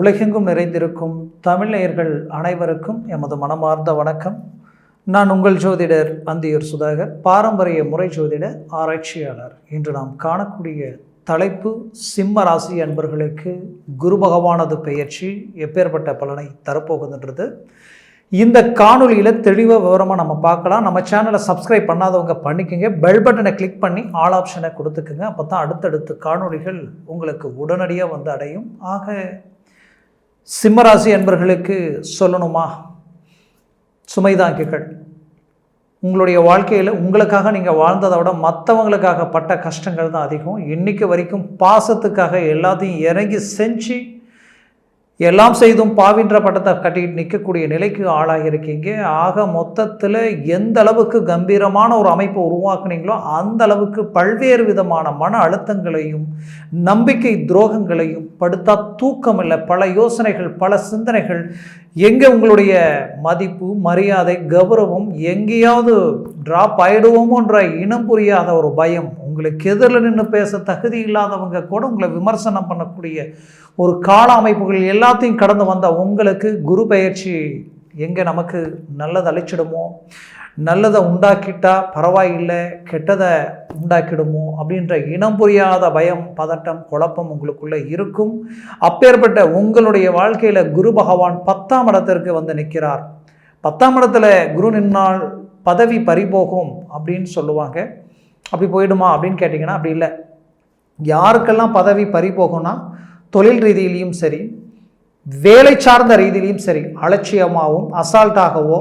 உலகெங்கும் நிறைந்திருக்கும் தமிழர்கள் அனைவருக்கும் எமது மனமார்ந்த வணக்கம். நான் உங்கள் ஜோதிடர் அந்தியூர் சுதாகர் பாரம்பரிய முறை ஜோதிட ஆராய்ச்சியாளர். இன்று நாம் காணக்கூடிய தலைப்பு சிம்ம ராசி அன்பர்களுக்கு குரு பகவானது பெயர்ச்சி எப்பேற்பட்ட பலனை தரப்போகுதுன்றது. இந்த காணொளியில் தெளிவாக விவரமாக நம்ம பார்க்கலாம். நம்ம சேனலை சப்ஸ்கிரைப் பண்ணாதவங்க பண்ணிக்கோங்க. பெல் பட்டனை கிளிக் பண்ணி ஆல் ஆப்ஷனை கொடுத்துக்குங்க. அப்போ தான் அடுத்தடுத்த காணொளிகள் உங்களுக்கு உடனடியாக வந்து அடையும். ஆக சிம்மராசி என்பர்களுக்கு சொல்லணுமா? சுமைதாங்கிகள் உங்களுடைய வாழ்க்கையில் உங்களுக்காக நீங்கள் வாழ்ந்ததை விட மற்றவங்களுக்காக பட்ட கஷ்டங்கள் தான் அதிகம். இன்னைக்கு வரைக்கும் பாசத்துக்காக எல்லாத்தையும் இறங்கி செஞ்சு எல்லாம் செய்தும் பாவின்ற பட்டத்தை கட்டிட்டு நிற்கக்கூடிய நிலைக்கு ஆளாகி இருக்கீங்க. ஆக மொத்தத்தில் எந்த அளவுக்கு கம்பீரமான ஒரு அமைப்பை உருவாக்குனீங்களோ அந்த அளவுக்கு பல்வேறு விதமான மன அழுத்தங்களையும் நம்பிக்கை துரோகங்களையும் படுத்தா தூக்கம் இல்லை பல யோசனைகள் பல சிந்தனைகள் எங்கே உங்களுடைய மதிப்பு மரியாதை கௌரவம் எங்கேயாவது ட்ராப் ஆகிடுவோமோன்ற இனம் புரியாத ஒரு பயம் உங்களுக்கு எதிரில் நின்று பேச தகுதி இல்லாதவங்க கூட உங்களை விமர்சனம் பண்ணக்கூடிய ஒரு கால அமைப்புகள் எல்லாத்தையும் கடந்து வந்த உங்களுக்கு குரு பயிற்சி எங்கே நமக்கு நல்லது அழிச்சிடுமோ நல்லதை உண்டாக்கிட்டா பரவாயில்லை கெட்டதை உண்டாக்கிடுமோ அப்படின்ற இனம் புரியாத பயம் பதட்டம் குழப்பம் உங்களுக்குள்ளே இருக்கும். அப்பேற்பட்ட உங்களுடைய வாழ்க்கையில் குரு பகவான் பத்தாம் இடத்திற்கு வந்து நிற்கிறார். பத்தாம் இடத்துல குரு நின்னால் பதவி பறிபோகும் அப்படின்னு சொல்லுவாங்க. அப்படி போயிடுமா அப்படின்னு கேட்டிங்கன்னா அப்படி இல்லை. யாருக்கெல்லாம் பதவி பறிபோகும்னா தொழில் ரீதியிலையும் சரி வேலை சார்ந்த ரீதியிலையும் சரி அலட்சியமாகவும் அசால்ட்டாகவோ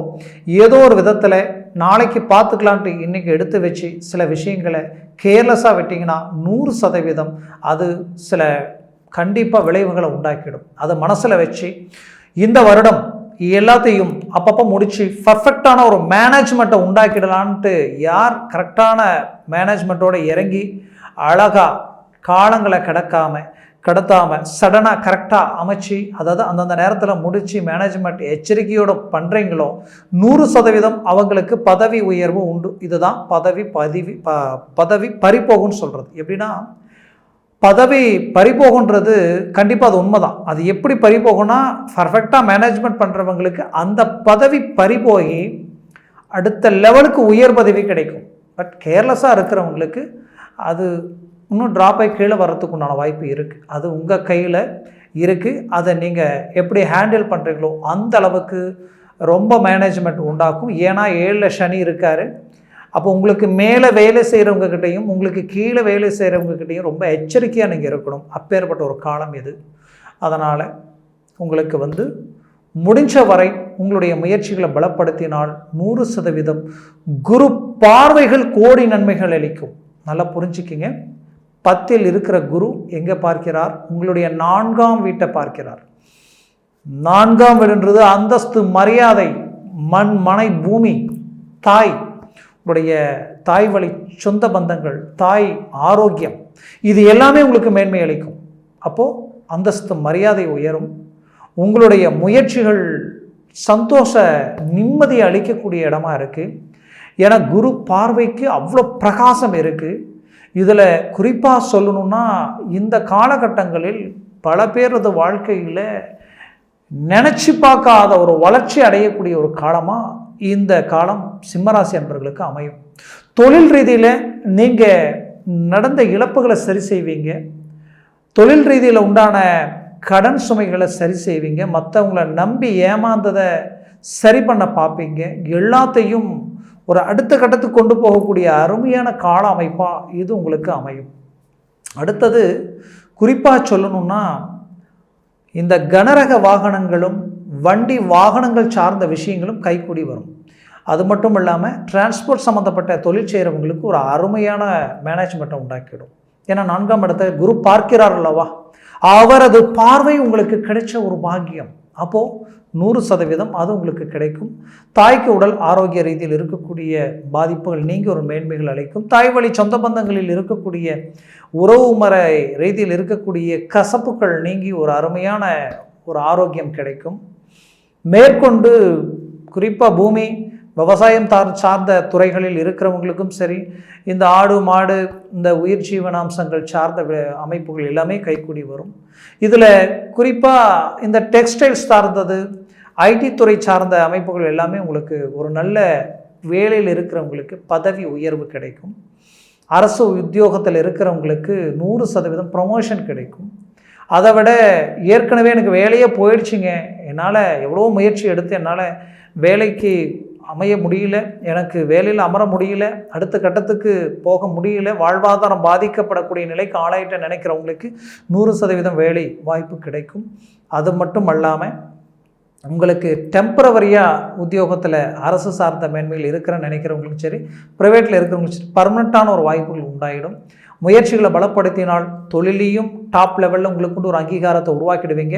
ஏதோ ஒரு விதத்தில் நாளைக்கு பார்த்துக்கலான்ட்டு இன்றைக்கி எடுத்து வச்சு சில விஷயங்களை கேர்லெஸ்ஸாக விட்டிங்கன்னா நூறு சதவீதம் அது சில கண்டிப்பாக விளைவுகளை உண்டாக்கிடும். அதை மனசில் வச்சு இந்த வருடம் எல்லாத்தையும் அப்பப்போ முடித்து பர்ஃபெக்டான ஒரு மேனேஜ்மெண்ட்டை உண்டாக்கிடலான்ட்டு யார் கரெக்டான மேனேஜ்மெண்ட்டோடு இறங்கி அழகாக காலங்களை கிடக்காமல் கடத்தாமல் சடனாக கரெக்டாக அமைச்சு அதாவது அந்தந்த நேரத்தில் முடித்து மேனேஜ்மெண்ட் எச்சரிக்கையோடு பண்ணுறீங்களோ நூறு சதவீதம் அவங்களுக்கு பதவி உயர்வு உண்டு. இதுதான் பதவி பதிவி ப பதவி பறிப்போகும்னு சொல்கிறது எப்படின்னா பதவி பறிபோகுன்றது கண்டிப்பாக அது உண்மைதான். அது எப்படி பறிபோகும்னா பர்ஃபெக்டாக மேனேஜ்மெண்ட் பண்ணுறவங்களுக்கு அந்த பதவி பறிபோகி அடுத்த லெவலுக்கு உயர் பதவி கிடைக்கும். பட் கேர்லெஸ்ஸாக இருக்கிறவங்களுக்கு அது இன்னும் ட்ராப் ஆகி கீழே வர்றதுக்கு உண்டான வாய்ப்பு இருக்குது அது உங்கள் கையில் இருக்குது அதை நீங்கள் எப்படி ஹேண்டில் பண்ணுறீங்களோ அந்த அளவுக்கு ரொம்ப மேனேஜ்மெண்ட் உண்டாக்கும். ஏன்னா ஏழில் சனி இருக்கார். அப்போ உங்களுக்கு மேலே வேலை செய்கிறவங்கக்கிட்டையும் உங்களுக்கு கீழே வேலை செய்கிறவங்கக்கிட்டையும் ரொம்ப எச்சரிக்கையாக நீங்கள் இருக்கணும். அப்பேற்பட்ட ஒரு காலம் இது. அதனால் உங்களுக்கு வந்து முடிஞ்ச வரை உங்களுடைய முயற்சிகளை பலப்படுத்தினால் நூறு சதவீதம் குரு பார்வைகள் கோடி நன்மைகள் அளிக்கும். நல்லா புரிஞ்சுக்கிங்க. பத்தில் இருக்கிற குரு எங்கே பார்க்கிறார்? உங்களுடைய நான்காம் வீட்டை பார்க்கிறார். நான்காம் வீடுன்றது அந்தஸ்து மரியாதை மண் மனை பூமி தாய். உங்களுடைய தாய் வழி சொந்த பந்தங்கள் தாய் ஆரோக்கியம். இது எல்லாமே உங்களுக்கு மேன்மை அளிக்கும். அப்போது அந்தஸ்து மரியாதை உயரும். உங்களுடைய முயற்சிகள் சந்தோஷ நிம்மதியை அளிக்கக்கூடிய இடமா இருக்குது ஏன்னா குரு பார்வைக்கு அவ்வளோ பிரகாசம் இருக்குது இதில் குறிப்பாக சொல்லணும்னா இந்த காலகட்டங்களில் பல பேரது வாழ்க்கையில் நினச்சி பார்க்காத ஒரு வளர்ச்சி அடையக்கூடிய ஒரு காலமாக இந்த காலம் சிம்மராசி அன்பர்களுக்கு அமையும். தொழில் ரீதியில் நீங்கள் நடந்த இழப்புகளை சரி செய்வீங்க. தொழில் ரீதியில் உண்டான கடன் சுமைகளை சரி செய்வீங்க. மற்றவங்கள நம்பி ஏமாந்ததை சரி பண்ண பார்ப்பீங்க. எல்லாத்தையும் ஒரு அடுத்த கட்டத்துக்கு கொண்டு போகக்கூடிய அருமையான கால அமைப்பாக இது உங்களுக்கு அமையும். அடுத்தது குறிப்பாக சொல்லணும்னா இந்த கனரக வாகனங்களும் வண்டி வாகனங்கள் சார்ந்த விஷயங்களும் கைக்கூடி வரும். அது மட்டும் இல்லாமல் டிரான்ஸ்போர்ட் சம்மந்தப்பட்ட தொழில் செய்கிறவங்களுக்கு ஒரு அருமையான மேனேஜ்மெண்ட்டை உண்டாக்கிடும். ஏன்னா நான்காம் இடத்தை குரு பார்க்கிறார் அல்லவா? அவரது பார்வை உங்களுக்கு கிடைச்ச ஒரு பாக்கியம். அப்போது நூறு சதவீதம் அது உங்களுக்கு கிடைக்கும். தாய்க்கு உடல் ஆரோக்கிய ரீதியில் இருக்கக்கூடிய பாதிப்புகள் நீங்கி ஒரு மேன்மைகள் அளிக்கும். தாய் வழி சொந்த பந்தங்களில் இருக்கக்கூடிய உறவு முறை ரீதியில் இருக்கக்கூடிய கசப்புகள் நீங்கி ஒரு அருமையான ஒரு ஆரோக்கியம் கிடைக்கும். மேற்கொண்டு குறிப்பாக பூமி விவசாயம் தார் சார்ந்த துறைகளில் இருக்கிறவங்களுக்கும் சரி இந்த ஆடு மாடு இந்த உயிர் ஜீவனாம்சங்கள் சார்ந்த அமைப்புகள் எல்லாமே கைக்கூடி வரும். இதில் குறிப்பாக இந்த டெக்ஸ்டைல்ஸ் சார்ந்தது ஐடி துறை சார்ந்த அமைப்புகள் எல்லாமே உங்களுக்கு ஒரு நல்ல வேலையில் இருக்கிறவங்களுக்கு பதவி உயர்வு கிடைக்கும். அரசு உத்தியோகத்தில் இருக்கிறவங்களுக்கு நூறு சதவீதம் ப்ரொமோஷன் கிடைக்கும். அதை விட ஏற்கனவே எனக்கு வேலையே போயிடுச்சுங்க. என்னால் எவ்வளோ முயற்சி எடுத்து என்னால் வேலைக்கு அமைய முடியல எனக்கு வேலையில் அமர முடியல அடுத்த கட்டத்துக்கு போக முடியல வாழ்வாதாரம் பாதிக்கப்படக்கூடிய நிலைக்கு ஆளாயிட்ட நினைக்கிறவங்களுக்கு நூறு சதவீதம் வேலை வாய்ப்பு கிடைக்கும். அது மட்டும் அல்லாமல் உங்களுக்கு டெம்பரவரியாக உத்தியோகத்தில் அரசு சார்ந்த மேன்மையில் இருக்கிற நினைக்கிறவங்களுக்கும் சரி ப்ரைவேட்டில் இருக்கிறவங்களுக்கும் சரி பர்மனெண்ட்டான ஒரு வாய்ப்புகள் உண்டாயிடும். முயற்சிகளை பலப்படுத்தினால் தொழிலையும் டாப் லெவலில் உங்களுக்கு கொண்டு ஒரு அங்கீகாரத்தை உருவாக்கிடுவீங்க.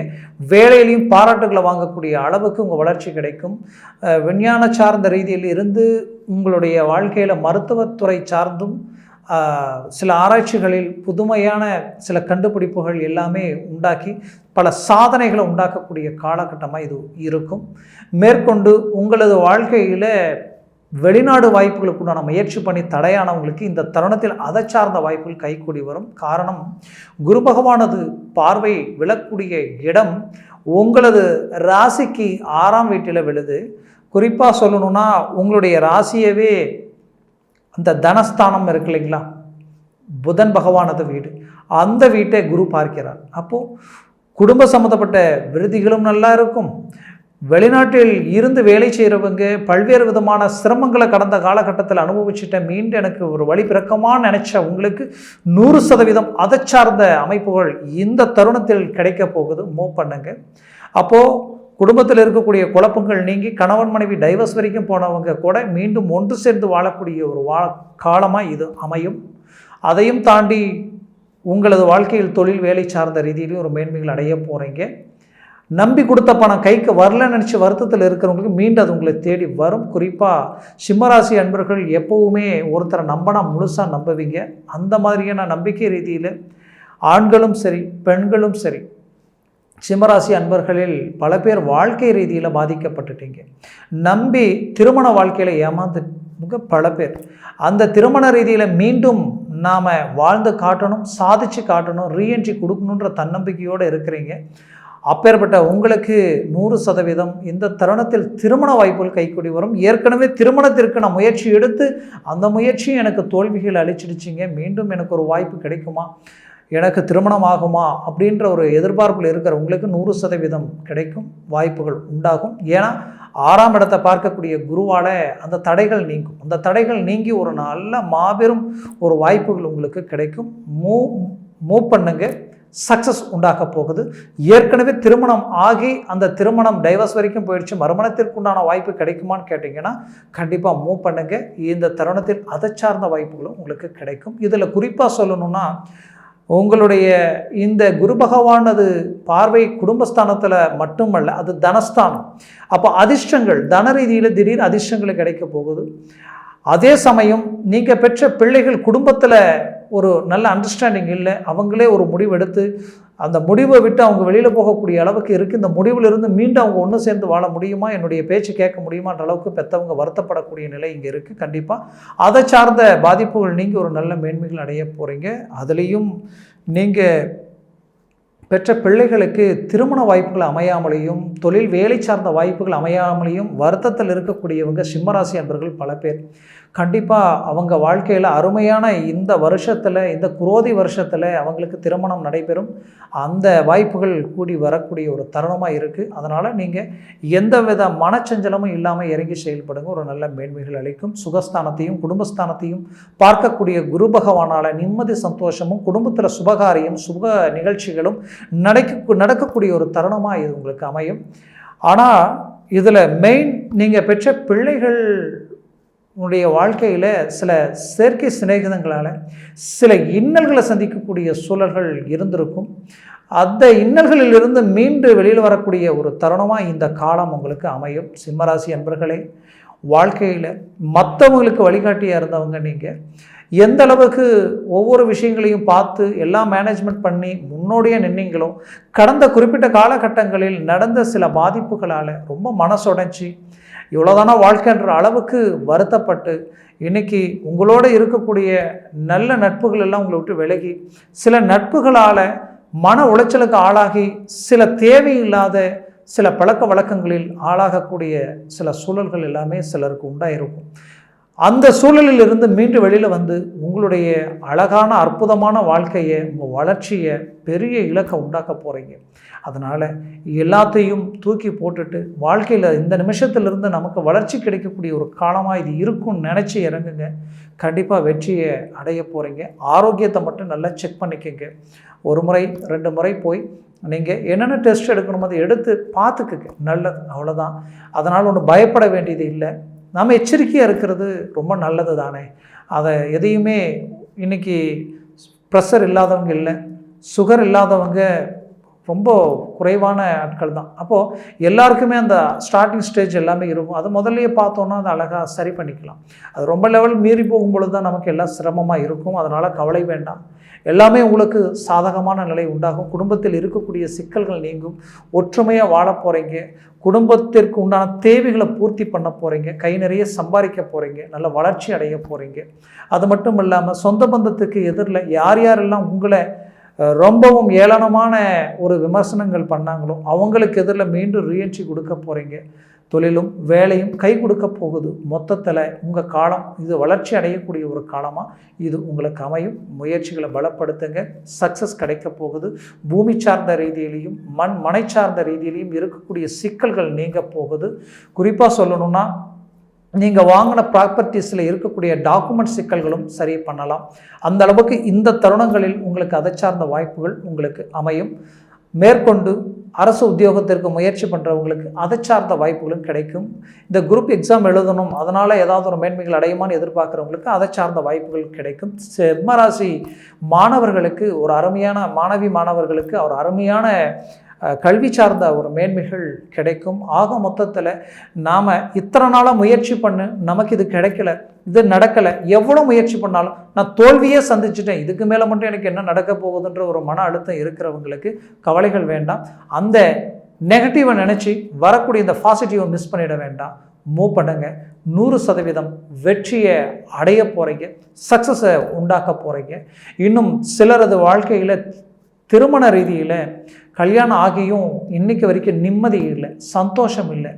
வேலையிலையும் பாராட்டுகளை வாங்கக்கூடிய அளவுக்கு உங்கள் வளர்ச்சி கிடைக்கும். விஞ்ஞான சார்ந்த ரீதியில் இருந்து உங்களுடைய வாழ்க்கையில் மருத்துவத்துறை சார்ந்தும் சில ஆராய்ச்சிகளில் புதுமையான சில கண்டுபிடிப்புகள் எல்லாமே உண்டாக்கி பல சாதனைகளை உண்டாக்கக்கூடிய காலகட்டமாக இது இருக்கும். மேற்கொண்டு உங்களது வாழ்க்கையில் வெளிநாடு வாய்ப்புகளுக்கு உண்டான முயற்சி பண்ணி தடையானவங்களுக்கு இந்த தருணத்தில் அதை சார்ந்த வாய்ப்புகள் கைகூடி வரும். காரணம் குரு பகவானது பார்வை விழக்கூடிய இடம் உங்களது ராசிக்கு ஆறாம் வீட்டில் விழுது. குறிப்பாக சொல்லணும்னா உங்களுடைய ராசியவே அந்த தனஸ்தானம் இருக்கு இல்லைங்களா? புதன் பகவானது வீடு. அந்த வீட்டை குரு பார்க்கிறார். அப்போது குடும்ப சம்மந்தப்பட்ட விருதிகளும் நல்லா இருக்கும். வெளிநாட்டில் இருந்து வேலை செய்கிறவங்க பல்வேறு விதமான சிரமங்களை கடந்த காலகட்டத்தில் அனுபவிச்சுட்டேன். மீண்டும் எனக்கு ஒரு வழி பிறக்கமாக நினச்ச உங்களுக்கு நூறு சதவீதம் அதை சார்ந்த அமைப்புகள் இந்த தருணத்தில் கிடைக்க போகுது. மூவ் பண்ணுங்க. அப்போது குடும்பத்தில் இருக்கக்கூடிய குழப்பங்கள் நீங்கி கணவன் மனைவி டைவர்ஸ் வரைக்கும் போனவங்க கூட மீண்டும் ஒன்று சேர்ந்து வாழக்கூடிய ஒரு வா காலமாக இது அமையும். அதையும் தாண்டி உங்களது வாழ்க்கையில் தொழில் வேலை சார்ந்த ரீதியிலையும் ஒரு மேன்மைகள் அடைய போகிறீங்க நம்பி கொடுத்த பணம் கைக்கு வரலன்னு நினச்சி வருத்தத்தில் இருக்கிறவங்களுக்கு மீண்டும் அது உங்களை தேடி வரும். குறிப்பாக சிம்மராசி அன்பர்கள் எப்போவுமே ஒருத்தரை நம்பினா முழுசாக நம்புவீங்க. அந்த மாதிரியான நம்பிக்கை ரீதியில் ஆண்களும் சரி பெண்களும் சரி சிம்மராசி அன்பர்களில் பல பேர் வாழ்க்கை ரீதியில் பாதிக்கப்பட்டுட்டீங்க. நம்பி திருமண வாழ்க்கையில் ஏமாந்துங்க பல பேர். அந்த திருமண ரீதியில் மீண்டும் நாம் வாழ்ந்து காட்டணும் சாதிச்சு காட்டணும் ரீஎன்ட்ரி கொடுக்கணுன்ற தன்னம்பிக்கையோடு இருக்கிறீங்க. அப்பேற்பட்ட உங்களுக்கு நூறு சதவீதம் இந்த தருணத்தில் திருமண வாய்ப்புகள் கைக்கூடி வரும். ஏற்கனவே திருமணத்திற்கு நான் முயற்சி எடுத்து அந்த முயற்சியும் எனக்கு தோல்விகள் அழிச்சிடுச்சிங்க மீண்டும் எனக்கு ஒரு வாய்ப்பு கிடைக்குமா? எனக்கு திருமணம் ஆகுமா? அப்படின்ற ஒரு எதிர்பார்ப்பில் இருக்கிற உங்களுக்கு நூறு சதவீதம் கிடைக்கும். வாய்ப்புகள் உண்டாகும். ஏன்னா ஆறாம் இடத்தை பார்க்கக்கூடிய குருவால் அந்த தடைகள் நீங்கும். அந்த தடைகள் நீங்கி ஒரு நல்ல மாபெரும் ஒரு வாய்ப்புகள் உங்களுக்கு கிடைக்கும். மூ மூவ் பண்ணுங்கள் சக்ஸஸ் உண்டாக்க போகுது. ஏற்கனவே திருமணம் ஆகி அந்த திருமணம் டைவர்ஸ் வரைக்கும் போயிடுச்சு. மறுமணத்திற்குண்டான வாய்ப்பு கிடைக்குமான்னு கேட்டிங்கன்னா கண்டிப்பாக மூவ் பண்ணுங்க. இந்த தருணத்தில் அதை சார்ந்த வாய்ப்புகளும் உங்களுக்கு கிடைக்கும். இதில் குறிப்பாக சொல்லணும்னா உங்களுடைய இந்த குரு பகவானது பார்வை குடும்பஸ்தானத்தில் மட்டுமல்ல அது தனஸ்தானம். அப்போ அதிர்ஷ்டங்கள் தன ரீதியில் திடீர் அதிர்ஷ்டங்கள் கிடைக்க போகுது. அதே சமயம் நீங்கள் பெற்ற பிள்ளைகள் குடும்பத்தில் ஒரு நல்ல அண்டர்ஸ்டாண்டிங் இல்லை. அவங்களே ஒரு முடிவு எடுத்து அந்த முடிவை விட்டு அவங்க வெளியில் போகக்கூடிய அளவுக்கு இருக்குது இந்த முடிவிலிருந்து மீண்டும் அவங்க ஒன்று சேர்ந்து வாழ முடியுமா? என்னுடைய பேச்சு கேட்க முடியுமான்ற அளவுக்கு பெற்றவங்க வருத்தப்படக்கூடிய நிலை இங்கே இருக்குது கண்டிப்பாக அதை சார்ந்த பாதிப்புகள் நீங்கள் ஒரு நல்ல மேன்மைகள் அடைய போகிறீங்க அதுலேயும் நீங்கள் பெற்ற பிள்ளைகளுக்கு திருமண வாய்ப்புகள் அமையாமலேயும் தொழில் வேலை சார்ந்த வாய்ப்புகள் அமையாமலேயும் வருத்தத்தில் இருக்கக்கூடியவங்க சிம்மராசி அன்பர்கள் பல பேர். கண்டிப்பாக அவங்க வாழ்க்கையில் அருமையான இந்த வருஷத்தில் இந்த குரோதி வருஷத்தில் அவங்களுக்கு திருமணம் நடைபெறும். அந்த வாய்ப்புகள் கூடி வரக்கூடிய ஒரு தருணமாக இருக்குது அதனால் நீங்கள் எந்த வித மனச்சஞ்சலமும் இல்லாமல் இறங்கி செயல்படுங்க. ஒரு நல்ல மேன்மைகள் அளிக்கும். சுகஸ்தானத்தையும் குடும்பஸ்தானத்தையும் பார்க்கக்கூடிய குரு பகவானால் நிம்மதி சந்தோஷமும் குடும்பத்தில் சுபகாரியம் சுப நிகழ்ச்சிகளும் நடக்க நடக்கக்கூடிய ஒரு தருணமாக இது உங்களுக்கு அமையும். ஆனால் இதில் மெயின் நீங்கள் பெற்ற பிள்ளைகள் உன்னுடைய வாழ்க்கையில் சில செயற்கை சிநேகிதங்களால் சில இன்னல்களை சந்திக்கக்கூடிய சூழல்கள் இருந்திருக்கும். அந்த இன்னல்களிலிருந்து மீண்டு வெளியில் வரக்கூடிய ஒரு தருணமாக இந்த காலம் உங்களுக்கு அமையும். சிம்மராசி அன்பர்களே வாழ்க்கையில் மற்றவங்களுக்கு வழிகாட்டியாக இருந்தவங்க நீங்கள் எந்த அளவுக்கு ஒவ்வொரு விஷயங்களையும் பார்த்து எல்லாம் மேனேஜ்மெண்ட் பண்ணி முன்னோடியே நின்னீங்களோ கடந்த குறிப்பிட்ட காலகட்டங்களில் நடந்த சில பாதிப்புகளால் ரொம்ப மனசுடைஞ்சி இவ்வளோதானா வாழ்க்கைன்ற அளவுக்கு வருத்தப்பட்டு இன்றைக்கி உங்களோட இருக்கக்கூடிய நல்ல நட்புகள் எல்லாம் உங்களை விட்டு விலகி சில நட்புகளால் மன உளைச்சலுக்கு ஆளாகி சில தேவையில்லாத சில பழக்க வழக்கங்களில் ஆளாகக்கூடிய சில சூழல்கள் எல்லாமே சிலருக்கு உண்டாயிருக்கும். அந்த சூழலிலிருந்து மீண்டு வெளியில் வந்து உங்களுடைய அழகான அற்புதமான வாழ்க்கையை உங்கள் வளர்ச்சியை பெரிய இலக்கை உண்டாக்க போகிறீங்க அதனால் எல்லாத்தையும் தூக்கி போட்டுட்டு வாழ்க்கையில் இந்த நிமிஷத்துலேருந்து நமக்கு வளர்ச்சி கிடைக்கக்கூடிய ஒரு காலமாக இது இருக்கும்னு நினச்சி இறங்குங்க. கண்டிப்பாக வெற்றியை அடைய போகிறீங்க ஆரோக்கியத்தை மட்டும் நல்லா செக் பண்ணிக்கோங்க. ஒரு முறை ரெண்டு முறை போய் நீங்கள் என்னென்ன டெஸ்ட் எடுக்கணுமோ அதை எடுத்து பார்த்துக்குங்க. நல்லது அவ்வளோதான் அதனால் ஒன்று பயப்பட வேண்டியது இல்லை. நாம் எச்சரிக்கையாக இருக்கிறது ரொம்ப நல்லது தானே? அதை எதையுமே இன்றைக்கி ப்ரெஷர் இல்லாதவங்க இல்லை சுகர் இல்லாதவங்க ரொம்ப குறைவான ஆட்கள் தான். அப்போது எல்லாருக்குமே அந்த ஸ்டார்டிங் ஸ்டேஜ் எல்லாமே இருக்கும். அது முதல்லையே பார்த்தோன்னா அதை அழகாக சரி பண்ணிக்கலாம். அது ரொம்ப லெவல் மீறி போகும்பொழுது தான் நமக்கு எல்லாம் சிரமமாக இருக்கும். அதனால் கவலை வேண்டாம். எல்லாமே உங்களுக்கு சாதகமான நிலை உண்டாகும். குடும்பத்தில் இருக்கக்கூடிய சிக்கல்கள் நீங்கும். ஒற்றுமையாக வாழ போகிறீங்க குடும்பத்திற்கு உண்டான தேவைகளை பூர்த்தி பண்ண போகிறீங்க கை நிறைய சம்பாதிக்க போகிறீங்க நல்ல வளர்ச்சி அடைய போகிறீங்க அது மட்டும் இல்லாமல் சொந்த பந்தத்துக்கு எதிரில் யார் யாரெல்லாம் உங்களை ரொம்பவும் ஏளனமான ஒரு விமர்சனங்கள் பண்ணாங்களோ அவங்களுக்கு எதிரில் மீண்டும் ரீஎன்ட்ரி கொடுக்க போகிறீங்க தொழிலும் வேலையும் கை கொடுக்க போகுது. மொத்தத்தில் உங்கள் காலம் இது வளர்ச்சி அடையக்கூடிய ஒரு காலமாக இது உங்களுக்கு அமையும். முயற்சிகளை பலப்படுத்துங்க. சக்ஸஸ் கிடைக்க போகுது. பூமி சார்ந்த ரீதியிலையும் மண் மனை சார்ந்த ரீதியிலையும் இருக்கக்கூடிய சிக்கல்கள் நீங்க போகுது. குறிப்பாக சொல்லணும்னா நீங்கள் வாங்கின ப்ராப்பர்ட்டிஸில் இருக்கக்கூடிய டாக்குமெண்ட் சிக்கல்களும் சரி பண்ணலாம். அந்த அளவுக்கு இந்த தருணங்களில் உங்களுக்கு அதை சார்ந்த வாய்ப்புகள் உங்களுக்கு அமையும். மேற்கொண்டு அரசு உத்தியோகத்திற்கு முயற்சி பண்ணுறவங்களுக்கு அதை சார்ந்த வாய்ப்புகளும் கிடைக்கும். இந்த குரூப் எக்ஸாம் எழுதணும் அதனால் ஏதாவது ஒரு மேன்மைகள் அடையுமான்னு எதிர்பார்க்குறவங்களுக்கு அதை சார்ந்த வாய்ப்புகள் கிடைக்கும். செம்மராசி மாணவர்களுக்கு ஒரு அருமையான மாணவி மாணவர்களுக்கு ஒரு அருமையான கல்வி சார்ந்த ஒரு மேன்மைகள் கிடைக்கும். ஆக மொத்தத்தில் நாம் இத்தனை நாளாக முயற்சி பண்ணு நமக்கு இது கிடைக்கல இது நடக்கலை எவ்வளோ முயற்சி பண்ணாலும் நான் தோல்வியே சந்திச்சிட்டேன் இதுக்கு மேலே மட்டும் எனக்கு என்ன நடக்க போகுதுன்ற ஒரு மன அழுத்தம் இருக்கிறவங்களுக்கு கவலைகள் வேண்டாம். அந்த நெகட்டிவை நினச்சி வரக்கூடிய இந்த பாசிட்டிவை மிஸ் பண்ணிட வேண்டாம். மூவ் பண்ணுங்க. நூறு சதவீதம் வெற்றியை அடைய போகிறீங்க சக்ஸஸை உண்டாக்க போகிறீங்க இன்னும் சிலரது வாழ்க்கையில் திருமண ரீதியில் கல்யாணம் ஆகியும் இன்றைக்கு வரைக்கும் நிம்மதி இல்லை சந்தோஷம் இல்லை.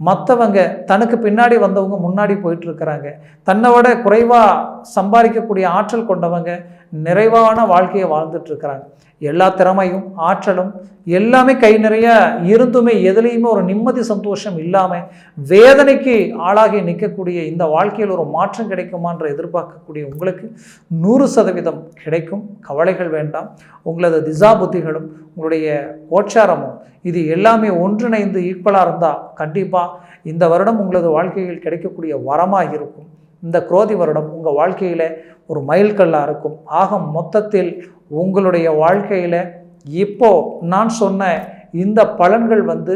மற்றவங்க தனக்கு பின்னாடி வந்தவங்க முன்னாடி போயிட்டுருக்கிறாங்க தன்னை விட குறைவாக சம்பாதிக்கக்கூடிய ஆற்றல் கொண்டவங்க நிறைவான வாழ்க்கையை வாழ்ந்துட்டுருக்கிறாங்க. எல்லா திறமையும் ஆற்றலும் எல்லாமே கை நிறைய இருந்துமே எதுலேயுமே ஒரு நிம்மதி சந்தோஷம் இல்லாமல் வேதனைக்கு ஆளாகி நிற்கக்கூடிய இந்த வாழ்க்கையில் ஒரு மாற்றம் கிடைக்குமான்ற எதிர்பார்க்கக்கூடிய உங்களுக்கு நூறு சதவீதம் கிடைக்கும். கவலைகள் வேண்டாம். உங்களது திசா புத்திகளும் உங்களுடைய கோச்சாரமும் இது எல்லாமே ஒன்றிணைந்து ஈக்குவலாக இருந்தால் கண்டிப்பாக இந்த வருடம் உங்களது வாழ்க்கையில் கிடைக்கக்கூடிய வரமாக இருக்கும். இந்த குரோதி வருடம் உங்கள் வாழ்க்கையில் ஒரு மைல்கல்லாக இருக்கும். ஆக மொத்தத்தில் உங்களுடைய வாழ்க்கையில் இப்போ நான் சொன்ன இந்த பலன்கள் வந்து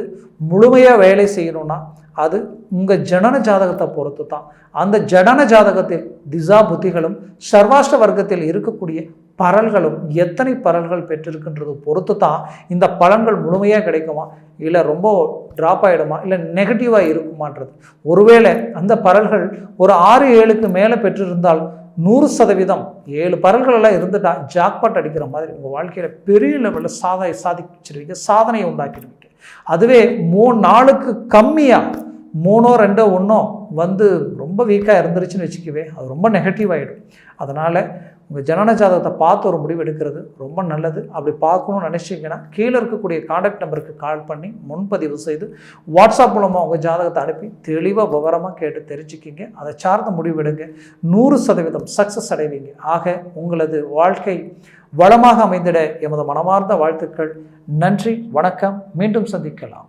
முழுமையாக வேலை செய்யணும்னா அது உங்கள் ஜனன ஜாதகத்தை பொறுத்து தான் அந்த ஜனன ஜாதகத்தில் திசா புத்திகளும் சர்வாஷ்ட வர்க்கத்தில் இருக்கக்கூடிய பரல்களும் எத்தனை பரல்கள் பெற்றிருக்கின்றது பொறுத்து தான் இந்த பலன்கள் முழுமையாக கிடைக்குமா? இல்லை ரொம்ப ட்ராப் ஆகிடுமா இல்லை நெகட்டிவாக இருக்குமான்றது. ஒருவேளை அந்த பரல்கள் ஒரு ஆறு ஏழுக்கு மேலே பெற்றிருந்தால் நூறு சதவீதம் ஏழு பரல்களெல்லாம் இருந்துட்டா ஜாக்பாட் அடிக்கிற மாதிரி உங்கள் வாழ்க்கையில் பெரிய லெவலில் சாதனை சாதிச்சிருவீங்க சாதனையை உண்டாக்கிடுவீங்க. அதுவே மூணு நாளுக்கு கம்மியாக மூணோ ரெண்டோ ஒன்றோ வந்து ரொம்ப வீக்காக இருந்துருச்சுன்னு வச்சுக்கவே அது ரொம்ப நெகட்டிவ் ஆகிடும் அதனால் உங்கள் ஜனன ஜாதகத்தை பார்த்து ஒரு முடிவு எடுக்கிறது ரொம்ப நல்லது. அப்படி பார்க்கணும்னு நினச்சிங்கன்னா கீழே இருக்கக்கூடிய காண்டாக்ட் நம்பருக்கு கால் பண்ணி முன்பதிவு செய்து வாட்ஸ்அப் மூலமாக உங்கள் ஜாதகத்தை அனுப்பி தெளிவாக விவரமாக கேட்டு தெரிஞ்சுக்கிங்க. அதை சார்ந்த முடிவு எடுங்க நூறு சதவீதம் சக்ஸஸ் அடைவீங்க. ஆக உங்களது வாழ்க்கை வளமாக அமைந்திட எமது மனமார்ந்த வாழ்த்துக்கள். நன்றி வணக்கம். மீண்டும் சந்திக்கலாம்.